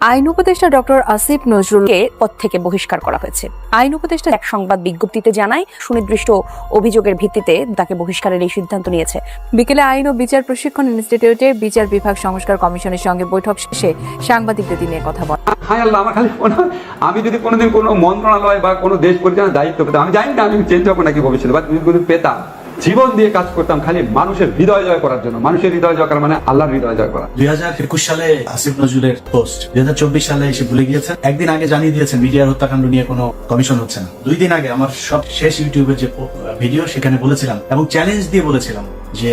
আইন উপদেষ্টা ডক্টর আসিফ নজরুলকে পদ থেকে বহিষ্কার করা হয়েছে। আইন উপদেষ্টা এক সংবাদ বিজ্ঞপ্তিতে জানায়, সুনির্দিষ্ট অভিযোগের ভিত্তিতে তাকে বহিষ্কারের এই সিদ্ধান্ত নিয়েছে। বিকেলে আইন ও বিচার প্রশিক্ষণ ইনস্টিটিউটের বিচার বিভাগ সংস্কার কমিশনের সঙ্গে বৈঠক শেষে সাংবাদিকদের তিনি কথা বলেন। হায় আল্লাহ আমার খালি আমি যদি কোনোদিন কোনো মন্ত্রণালয় বা কোনো দেশ পরিচালনার দায়িত্ব পেতাম, আমি জানি না আমি চেঞ্জ হব নাকি ভবিষ্যতে বা তুমি যদি পেতাম। জীবন দিয়ে কাজ করতাম খালি মানুষের হৃদয় জয় করার জন্য। মানুষের হৃদয় জয় করা মানে আল্লাহর হৃদয় জয় করা। দুই হাজার একুশ সালে আসিফ নজরুলের পোস্ট। দুই হাজার চব্বিশ সালে এসে ভুলে গিয়েছেন। একদিন আগে জানিয়ে দিয়েছেন, মিডিয়ার হত্যাকাণ্ড নিয়ে কোনো কমিশন হচ্ছে না। দুই দিন আগে আমার সব শেষ ইউটিউবের যে ভিডিও সেখানে বলেছিলাম এবং চ্যালেঞ্জ দিয়ে বলেছিলাম যে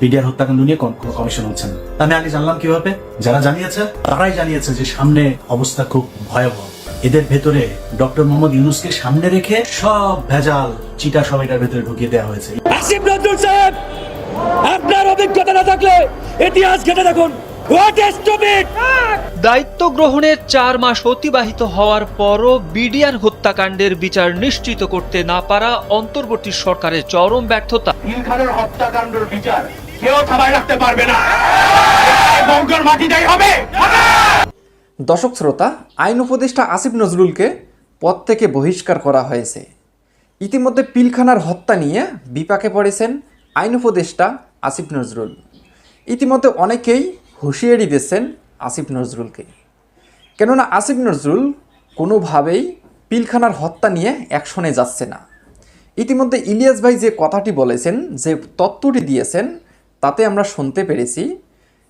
বিডিআর হত্যাকাণ্ড নিয়ে কোনো কমিশন হচ্ছে না। আমি আগে জানলাম কীভাবে? যারা জানিয়েছে, তারাই জানিয়েছে যে সামনে অবস্থা খুব ভয়াবহ। এদের ভেতরে ডক্টর মোহাম্মদ ইউনুসকে সামনে রেখে সব ভেজাল চিটা সব এটার ভেতরে ঢুকিয়ে দেওয়া হয়েছে। আসিফ নজরুল সাহেব আপনার অভিজ্ঞতা না থাকলে ইতিহাস ঘেটে দেখুন। দায়িত্ব গ্রহণের চার মাস অতিবাহিত হওয়ার পরও বিডিআর হত্যাকাণ্ডের বিচার নিশ্চিত করতে না পারা অন্তর্বর্তী সরকারের চরম ব্যর্থতা। ইলখানের হত্যাকাণ্ডের বিচার কেউ থামায় রাখতে পারবে না। বঙ্গর মাটিটাই হবে। দর্শক শ্রোতা, আইন উপদেষ্টা আসিফ নজরুলকে পদ থেকে বহিষ্কার করা হয়েছে। ইতিমধ্যে পিলখানার হত্যা নিয়ে বিপাকে পড়েছেন আইন উপদেষ্টা আসিফ নজরুল। ইতিমধ্যে অনেকেই হুঁশিয়ারি দিচ্ছেন আসিফ নজরুলকে। কেননা আসিফ নজরুল কোনোভাবেই পিলখানার হত্যা নিয়ে অ্যাকশনে যাচ্ছে না। ইতিমধ্যে ইলিয়াস ভাই যে কথাটি বলেছেন, যে তত্ত্বটি দিয়েছেন, তাতে আমরা শুনতে পেরেছি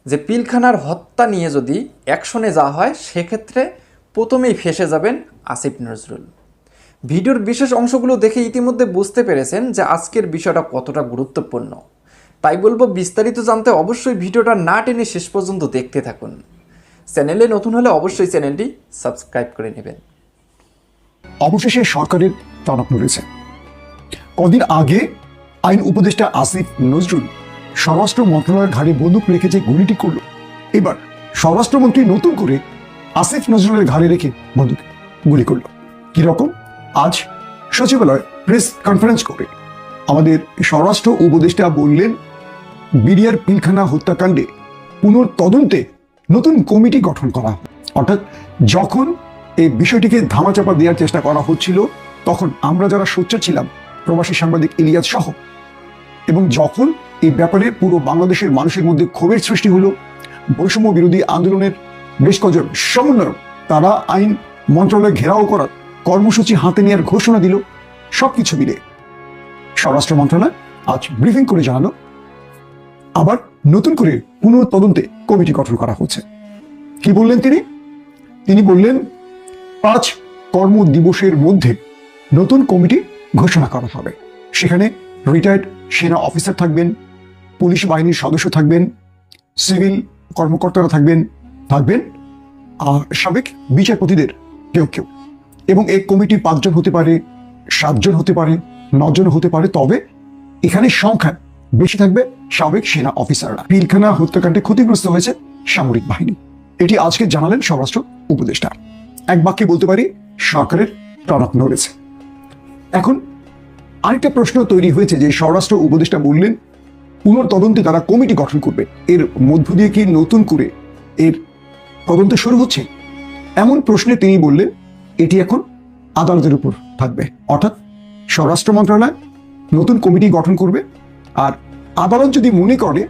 যে পিলখানার হত্যা নিয়ে যদি অ্যাকশনে যাওয়া হয়, সেক্ষেত্রে প্রথমেই ফেসে যাবেন আসিফ নজরুল। ভিডিওর বিশেষ অংশগুলো দেখে ইতিমধ্যে বুঝতে পেরেছেন যে আজকের বিষয়টা কতটা গুরুত্বপূর্ণ। তাই বলব, বিস্তারিত জানতে অবশ্যই ভিডিওটা না টেনে শেষ পর্যন্ত দেখতে থাকুন। চ্যানেলে নতুন হলে অবশ্যই চ্যানেলটি সাবস্ক্রাইব করে নেবেন। অবশেষে সরকারের টনক নড়েছে। কদিন আগে আইন উপদেষ্টা আসিফ নজরুল স্বরাষ্ট্র মন্ত্রণালয়ের ঘাড়ে বন্দুক রেখে যে গুলিটি করল, এবার স্বরাষ্ট্রমন্ত্রী নতুন করে আসিফ নজরুলের ঘাড়ে রেখে বন্দুক গুলি করল। কি রকম? আজ সচিবালয় প্রেস কনফারেন্স করে আমাদের স্বরাষ্ট্র উপদেষ্টা বললেন, বিডিআর পিলখানা হত্যাকাণ্ডে পুনর্তদন্তে নতুন কমিটি গঠন করা অর্থাৎ যখন এই বিষয়টিকে ধামাচাপা দেওয়ার চেষ্টা করা হচ্ছিল, তখন আমরা যারা সোচ্চার ছিলাম, প্রবাসী সাংবাদিক ইলিয়াস সহ, এবং যখন এই ব্যাপারে পুরো বাংলাদেশের মানুষের মধ্যে ক্ষোভের সৃষ্টি হলো। বৈষম্য বিরোধী আন্দোলনের বেশ কজন সমন্বয়ক, তারা আইন মন্ত্রণালয় ঘেরাও করার কর্মসূচি হাতে নেওয়ার ঘোষণা দিল। সবকিছু মিলে স্বরাষ্ট্র মন্ত্রণালয় আজ ব্রিফিং করে জানালো। আবার নতুন করে পুনঃ তদন্তে কমিটি গঠন করা হচ্ছে। কি বললেন তিনি? তিনি বললেন, পাঁচ কর্ম দিবসের মধ্যে নতুন কমিটি ঘোষণা করা হবে। সেখানে রিটায়ার্ড সেনা অফিসার থাকবেন পুলিশ বাহিনীর সদস্য থাকবেন, সিভিল কর্মকর্তারা থাকবেন থাকবেন, আর সাবেক বিচারপতিদের কেউ কেউ। এবং এই কমিটি পাঁচজন হতে পারে, সাতজন হতে পারে, নজন হতে পারে, তবে এখানে সংখ্যা বেশি থাকবে সাবেক সেনা অফিসাররা। পিলখানা হত্যাকাণ্ডে ক্ষতিগ্রস্ত হয়েছে সামরিক বাহিনী। এটি আজকে জানালেন স্বরাষ্ট্র উপদেষ্টা। এক বাক্যে বলতে পারি, সরকারের টনক নড়েছে এখন আরেকটা প্রশ্ন তৈরি হয়েছে যে স্বরাষ্ট্র উপদেষ্টা বললেন পুনর্তদন্তে তারা কমিটি গঠন করবে। এর মধ্য দিয়ে কি নতুন করে এর তদন্ত শুরু হচ্ছে? এমন প্রশ্নে তিনি বললেন, এটি এখন আদালতের উপর থাকবে। অর্থাৎ স্বরাষ্ট্র মন্ত্রণালয় নতুন কমিটি গঠন করবে আর আদালত যদি মনে করে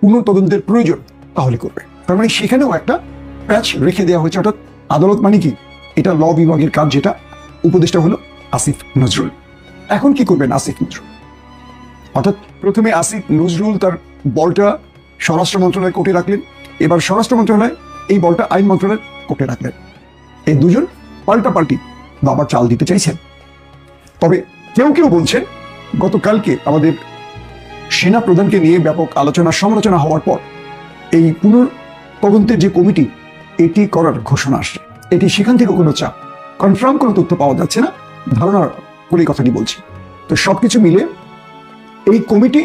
পুনর্তদন্তের প্রয়োজন, তাহলে করবে। তার মানে সেখানেও একটা প্যাচ রেখে দেওয়া হয়েছে। অর্থাৎ আদালত মানে কি? এটা ল বিভাগের কাজ যেটা। উপদেষ্টা হলো আসিফ নজরুল। এখন কি করবেন আসিফ নজরুল? অর্থাৎ প্রথমে আসিফ নজরুল তার বলটা স্বরাষ্ট্র মন্ত্রণালয় কোর্টে রাখলেন। এবার স্বরাষ্ট্র মন্ত্রণালয় এই বলটা আইন মন্ত্রণালয় কোর্টে রাখলেন। এই দুজন পাল্টাপাল্টি বাবার চাল দিতে চাইছেন। তবে কেউ কেউ বলছেন, গতকালকে আমাদের সেনা প্রধানকে নিয়ে ব্যাপক আলোচনা সমালোচনা হওয়ার পর এই পুনর তদন্তের যে কমিটি, এটি করার ঘোষণা আসছে। এটি সেখান থেকে কোনো চাপ কনফার্ম কোনো তথ্য পাওয়া যাচ্ছে না ধারণা করে কথাটি বলছি। তো সবকিছু মিলে এই কমিটি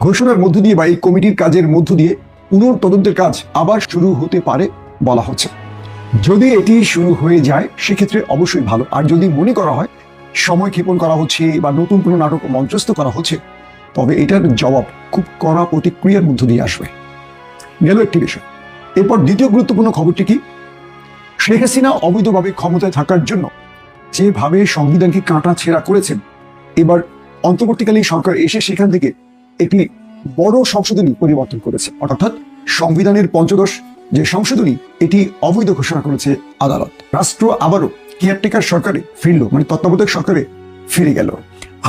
ঘোষণার মধ্য দিয়ে বা এই কমিটির কাজের মধ্য দিয়ে পুনর তদন্তের কাজ আবার শুরু হতে পারে বলা হচ্ছে। যদি এটি শুরু হয়ে যায়, সেক্ষেত্রে অবশ্যই ভালো। আর যদি মনে করা হয়, সময় ক্ষেপণ করা হচ্ছে বা নতুন কোনো নাটক মঞ্চস্থ করা হচ্ছে, তবে এটার জবাব খুব কড়া প্রতিক্রিয়ার মধ্য দিয়ে আসবে। গেল একটি বিষয়। এরপর দ্বিতীয় গুরুত্বপূর্ণ খবরটি কি? শেখ হাসিনা অবৈধভাবে ক্ষমতায় থাকার জন্য যেভাবে সংবিধানকে কাঁটা ছেঁড়া করেছেন, এবার অন্তর্বর্তীকালীন সরকার এসে সেখান থেকে একটি বড় সংশোধনী পরিবর্তন করেছে। অর্থাৎ সংবিধানের পঞ্চদশ যে সংশোধনী, এটি অবৈধ ঘোষণা করেছে আদালত। রাষ্ট্র আবারও কেয়ারটেকার সরকারে ফিরল মানে তত্ত্বাবধায়ক সরকারে ফিরে গেল।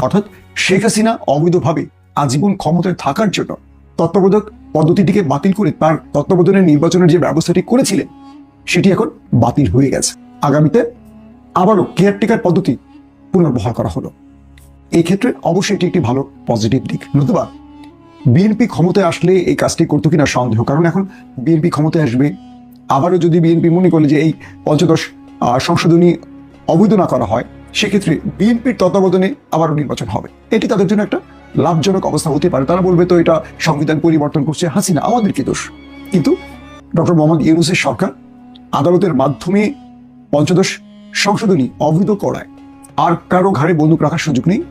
অর্থাৎ শেখ হাসিনা অবৈধভাবে আজীবন ক্ষমতায় থাকার জন্য তত্ত্বাবধায়ক পদ্ধতিটিকে বাতিল করে তার তত্ত্বাবধানের নির্বাচনের যে ব্যবস্থাটি করেছিলেন, সেটি এখন বাতিল হয়ে গেছে। আগামীতে আবারও কেয়ারটেকার পদ্ধতি পুনর্বহাল করা হলো। এই ক্ষেত্রে অবশ্যই এটি একটি ভালো পজিটিভ দিক। নতুবা বিএনপি ক্ষমতায় আসলে এই কাজটি করতো কিনা সন্দেহ। কারণ এখন বিএনপি ক্ষমতায় আসবে, আবারও যদি বিএনপি মনে করে যে এই পঞ্চদশ সংশোধনী অবৈধ না করা হয়, সেক্ষেত্রে বিএনপির তত্ত্বাবধানে আবারও নির্বাচন হবে। এটি তাদের জন্য একটা লাভজনক অবস্থা হতে পারে। তারা বলবে, তো এটা সংবিধান পরিবর্তন করছে হাসিনা আমাদের কি দোষ। কিন্তু ডক্টর মোহাম্মদ ইউনুসের সরকার আদালতের মাধ্যমে পঞ্চদশ সংশোধনী অবৈধ করায়। আর কারও ঘাড়ে বন্দুক রাখার সুযোগ নেই।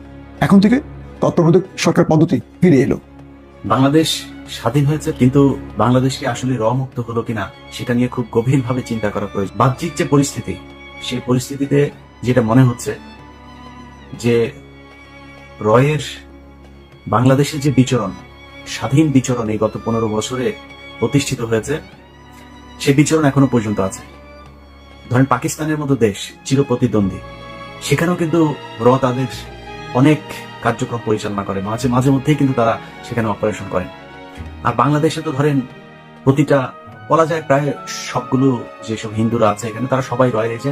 এখন থেকে তত্ত্বাবধায়ক সরকার পদ্ধতি ফিরে এলো। বাংলাদেশ স্বাধীন হয়েছে, কিন্তু বাংলাদেশ কি আসলে র মুক্ত হলো কিনা সেটা নিয়ে খুব গভীরভাবে চিন্তা করা প্রয়োজন। বাহ্যিক যে পরিস্থিতি, সেই পরিস্থিতিতে যেটা মনে হচ্ছে যে রয়ের বাংলাদেশের যে বিচরণ, স্বাধীন বিচরণ এই গত পনেরো বছরে প্রতিষ্ঠিত হয়েছে সে বিচরণ এখনও পর্যন্ত আছে। ধরেন পাকিস্তানের মতো দেশ চিরপ্রতিদ্বন্দ্বী, সেখানেও কিন্তু র তাদের অনেক কার্যক্রম পরিচালনা করে মাঝে মাঝে মধ্যেই কিন্তু তারা সেখানে অপারেশন করেন। আর বাংলাদেশে তো ধরেন প্রতিটা, বলা যায় প্রায় সবগুলো যেসব হিন্দুরা আছে এখানে, তারা সবাই রয়ে রয়েছে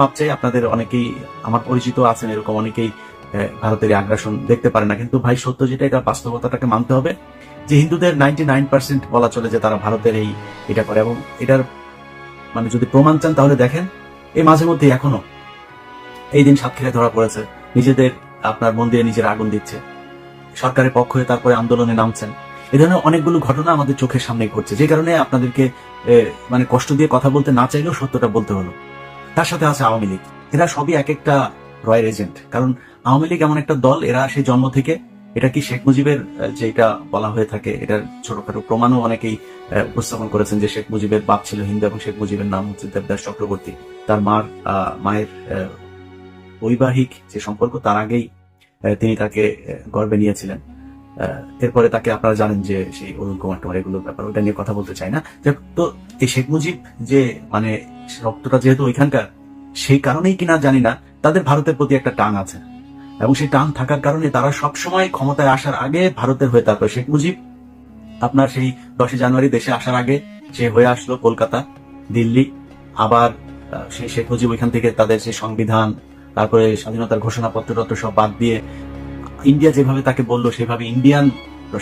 মাপ চাই আপনাদের অনেকেই আমার পরিচিত আছেন, এরকম অনেকেই ভারতের আগ্রাসন দেখতে পারে না। কিন্তু ভাই, সত্য যেটা, এটা বাস্তবতাটাকে মানতে হবে যে হিন্দুদের নাইনটি নাইন পার্সেন্ট বলা চলে যে তারা ভারতের এই এটা করে। এবং এটার মানে যদি প্রমাণ চান তাহলে দেখেন, এই মাঝে মধ্যে এখনও এই দিন সাতক্ষীরায় ধরা পড়েছে। নিজেদের আপনার মন্দিরে নিজের আগুন দিচ্ছে। সরকারের পক্ষ হয়ে তারপরে আন্দোলনে নামছেন। এ ধরনের অনেকগুলো ঘটনা আমাদের চোখের সামনে ঘটছে, যে কারণে আপনাদেরকে মানে কষ্ট দিয়ে কথা বলতে না চাইলেও সত্যটা বলতে হলো। তার সাথে আছে আওয়ামী লীগ। এরা সবই এক একটা রয়্যাল এজেন্ট। কারণ আওয়ামী লীগ এমন একটা দল, এরা সেই জন্ম থেকে, এটা কি শেখ মুজিবের যেটা বলা হয়ে থাকে, এটার ছোটখাটো প্রমাণও অনেকেই উপস্থাপন করেছেন যে শেখ মুজিবের বাপ ছিল হিন্দু এবং শেখ মুজিবের নাম হচ্ছে দেবদাস চক্রবর্তী। তার মার মায়ের বৈবাহিক যে সম্পর্ক, তার আগেই তিনি তাকে গর্বে নিয়েছিলেন। এরপরে তাকে আপনারা জানেন যে সেই অরুণ কুমার টুমার এগুলোর ব্যাপার, ওটা নিয়ে কথা বলতে চাই না। তো এই শেখ মুজিব যে মানে রক্তটা যেহেতু ওইখানকার, সেই কারণেই কিনা জানি না, তাদের ভারতের প্রতি একটা টান আছে। এবং সেই টান থাকার কারণে তারা সবসময় ক্ষমতায় আসার আগে ভারতের হয়ে তারপর শেখ মুজিব। আপনার সেই দশই জানুয়ারি দেশে আসার আগে সে হয়ে আসলো কলকাতা, দিল্লি, আবার সেই শেখ মুজিব ওইখান থেকে তাদের সেই সংবিধান তারপরে স্বাধীনতার ঘোষণাপত্র সব বাদ দিয়ে ইন্ডিয়া যেভাবে তাকে বলল, সেভাবে ইন্ডিয়ান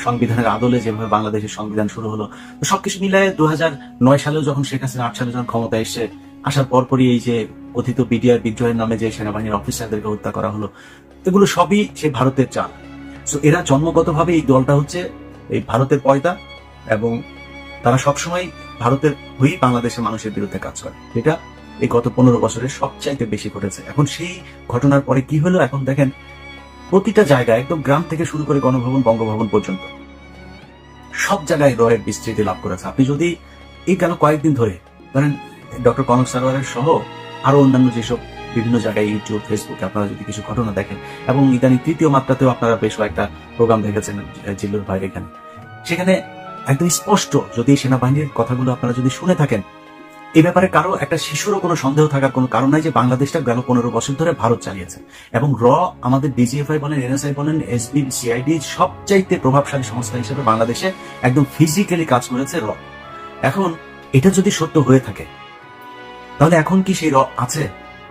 সংবিধানের আদলে যেভাবে বাংলাদেশের সংবিধান শুরু হলো সবকিছু মিলায় দু নয় সালেও যখন শেখ হাসিনা আট সালে যখন ক্ষমতায় এসে আসার পরপরই এই যে কথিত বিডিআর বিদ্রোহের নামে যে সেনাবাহিনীর অফিসারদেরকে হত্যা করা হলো, এগুলো সবই সে ভারতের চাল। তো এরা জন্মগতভাবে এই দলটা হচ্ছে এই ভারতের পয়দা এবং তারা সবসময় ভারতের হয়েই বাংলাদেশের মানুষের বিরুদ্ধে কাজ করে। যেটা এই গত পনেরো বছরে সবচাইতে বেশি ঘটেছে। এখন সেই ঘটনার পরে কি হলো? এখন দেখেন, প্রতিটা জায়গায় একদম গ্রাম থেকে শুরু করে গণভবন, বঙ্গভবন পর্যন্ত সব জায়গায় রয়ের বিস্তৃতি লাভ করেছে। আপনি যদি এই গেল কয়েকদিন ধরে, ধরেন ডক্টর কনক সারোয়ারের সহ আরও অন্যান্য যেসব বিভিন্ন জায়গায় ইউটিউব, ফেসবুকে, আপনারা যদি কিছু ঘটনা দেখেন, এবং ইদানিং তৃতীয় মাত্রাতেও আপনারা বেশ কয়েকটা প্রোগ্রাম দেখেছেন জিল্লুর ভাইয়ের এখানে, সেখানে একদম স্পষ্ট যদি সেনাবাহিনীর কথাগুলো আপনারা যদি শুনে থাকেন এই ব্যাপারে কারও একটা শিশুরও কোনো সন্দেহ থাকার কোনো কারণ নাই যে বাংলাদেশটা গেল পনেরো বছর ধরে ভারত চালিয়েছে। এবং র আমাদের ডিজিএফআই বলেন এনএসআই বলেন এসবি সিআইডি সবচাইতে প্রভাবশালী সংস্থা হিসেবে বাংলাদেশে একদম ফিজিক্যালি কাজ করেছে র। এখন এটা যদি সত্য হয়ে থাকে, তাহলে এখন কি সেই র আছে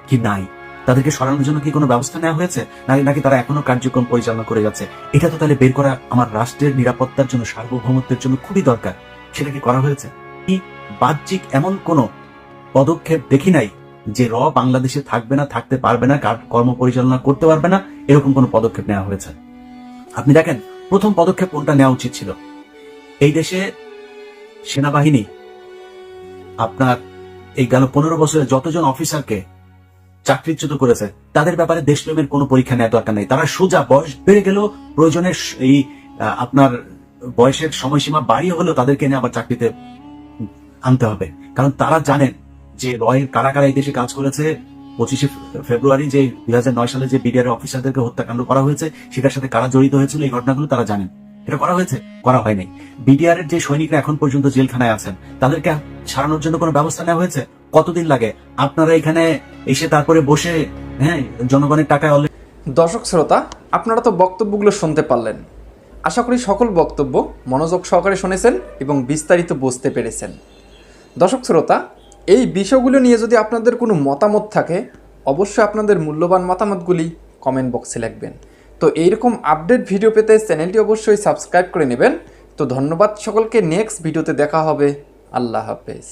কি নাই? তাদেরকে সরানোর জন্য কি কোনো ব্যবস্থা নেওয়া হয়েছে? নাকি নাকি তারা এখনও কার্যক্রম পরিচালনা করে যাচ্ছে? এটা তো তাহলে বের করা আমার রাষ্ট্রের নিরাপত্তার জন্য, সার্বভৌমত্বের জন্য খুবই দরকার। সেটা কি করা হয়েছে? কি বাহ্যিক এমন কোন পদক্ষেপ দেখি নাই যে র বাংলাদেশে থাকবে না, থাকতে পারবে না কর্ম পরিচালনা করতে পারবে না, এরকম কোন পদক্ষেপ নেওয়া হয়েছে। আপনি দেখেন, প্রথম পদক্ষেপ কোনটা নেওয়া উচিত ছিল? এই দেশে সেনাবাহিনী আপনার এই গেল পনেরো বছরে যতজন অফিসারকে চাকরিচ্যুত করেছে, তাদের ব্যাপারে দেশপ্রেমের কোনো পরীক্ষা নেওয়া দরকার নেই। তারা সোজা বয়স বেড়ে গেলেও প্রয়োজনের এই আপনার বয়সের সময়সীমা বাড়িয়ে হলেও তাদেরকে নিয়ে আবার চাকরিতে আনতে হবে। কারণ তারা জানেন যে রয়ের কারা কারা এই দেশে কাজ করেছে পঁচিশে ফেব্রুয়ারি যে দুই নয় সালে যে বিডিআর অফিসারদেরকে হত্যাকাণ্ড করা হয়েছে, সেটার সাথে কারা জড়িত হয়েছিল এই ঘটনাগুলো তারা জানেন। এটা করা হয়েছে? করা হয়নি। বিডিআর এর যে সৈনিকরা এখন পর্যন্ত জেলখানায় আছেন, তাদেরকে ছাড়ানোর জন্য কোনো ব্যবস্থা নেওয়া হয়েছে? কতদিন লাগে? আপনারা এখানে এসে তারপরে বসে হ্যাঁ জনগণের টাকায় already দর্শক শ্রোতা, আপনারা তো বক্তব্যগুলো শুনতে পারলেন। আশা করি সকল বক্তব্য মনোযোগ সহকারে শুনেছেন এবং বিস্তারিত বুঝতে পেরেছেন। দর্শক শ্রোতা, এই বিষয়গুলো নিয়ে যদি আপনাদের কোনো মতামত থাকে, অবশ্যই আপনাদের মূল্যবান মতামতগুলি কমেন্ট বক্সে লিখবেন। তো এইরকম আপডেট ভিডিও পেতে চ্যানেলটি অবশ্যই সাবস্ক্রাইব করে নেবেন। তো ধন্যবাদ সকলকে নেক্সট ভিডিওতে দেখা হবে। আল্লাহ হাফেজ।